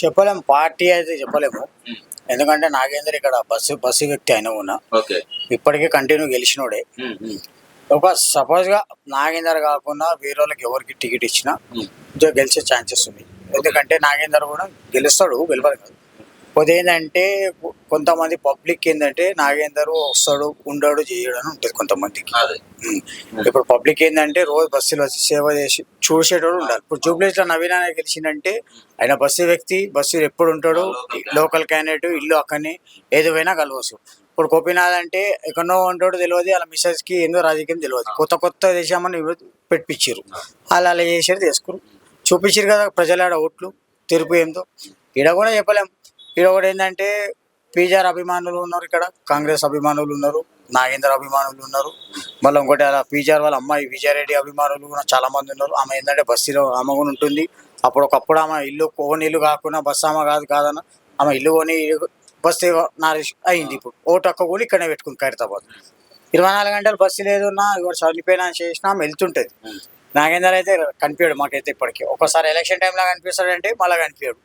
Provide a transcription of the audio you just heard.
చెప్పలేం పార్టీ అయితే చెప్పలేము. ఎందుకంటే నాగేందర్ ఇక్కడ బస్సు బస్సు వ్యక్తి అయినా ఉన్నా ఓకే. ఇప్పటికీ కంటిన్యూ గెలిచినోడే. ఒక సపోజ్గా నాగేందర్ కాకుండా వేరే వాళ్ళకి ఎవరికి టికెట్ ఇచ్చినా గెలిచే ఛాన్సెస్ ఉంది. ఎందుకంటే నాగేందర్ కూడా గెలుస్తాడు గెలవదు కాదు కొద్ది ఏంటంటే కొంతమంది పబ్లిక్ ఏంటంటే నాగేందర్ వస్తాడు ఉండడు చేయడు అని ఉంటుంది కొంతమందికి. ఇప్పుడు పబ్లిక్ ఏంటంటే రోజు బస్సులో వచ్చి సేవ చేసి చూసేటోడు ఉండాలి. ఇప్పుడు జూబ్లీస్లో నవీన్ గెలిచిందంటే ఆయన బస్సు వ్యక్తి బస్సు ఎప్పుడు ఉంటాడు లోకల్ క్యాండిడేట్ ఇల్లు అక్కడనే ఏదైనా కలవచ్చు. ఇప్పుడు గోపీనాథ్ అంటే ఎక్కడో ఉంటాడో తెలియదు వాళ్ళ మిస్సెస్కి ఏందో రాజకీయం తెలియదు కొత్త కొత్త దేశామని పెట్టించారు వాళ్ళు అలా చేసారు చేసుకురు చూపించారు కదా ప్రజల ఆడ ఓట్లు తీర్పు ఏందో. ఈడ కూడా చెప్పలేం. ఇక్కడ ఒకటి ఏంటంటే పీజార్ అభిమానులు ఉన్నారు ఇక్కడ కాంగ్రెస్ అభిమానులు ఉన్నారు నాగేంద్ర అభిమానులు ఉన్నారు. మళ్ళీ ఇంకోటి అలా పీజార్ వాళ్ళ అమ్మాయి విజయారెడ్డి అభిమానులు కూడా చాలా మంది ఉన్నారు. ఆమె ఏంటంటే బస్సులో ఆమె కూడా ఉంటుంది. అప్పుడు ఒకప్పుడు ఆమె ఇల్లు కోని ఇల్లు కాకుండా బస్సు ఆమె కాదు కాదన్న ఆమె ఇల్లు కొని బస్సు నారేష్ అయింది ఇప్పుడు. ఓటు అక్క కూడా ఇక్కడనే పెట్టుకుంది ఖైరతాబాద్. ఇరవై నాలుగు గంటలు బస్సు లేదున్నా ఇవాడు చనిపోయినా చేసినా ఆమె వెళ్తుంటుంది. నాగేందర్ అయితే కనిపించాడు మాకైతే ఇప్పటికీ. ఒకసారి ఎలక్షన్ టైంలో కనిపిస్తాడంటే మళ్ళీ కనిపించాడు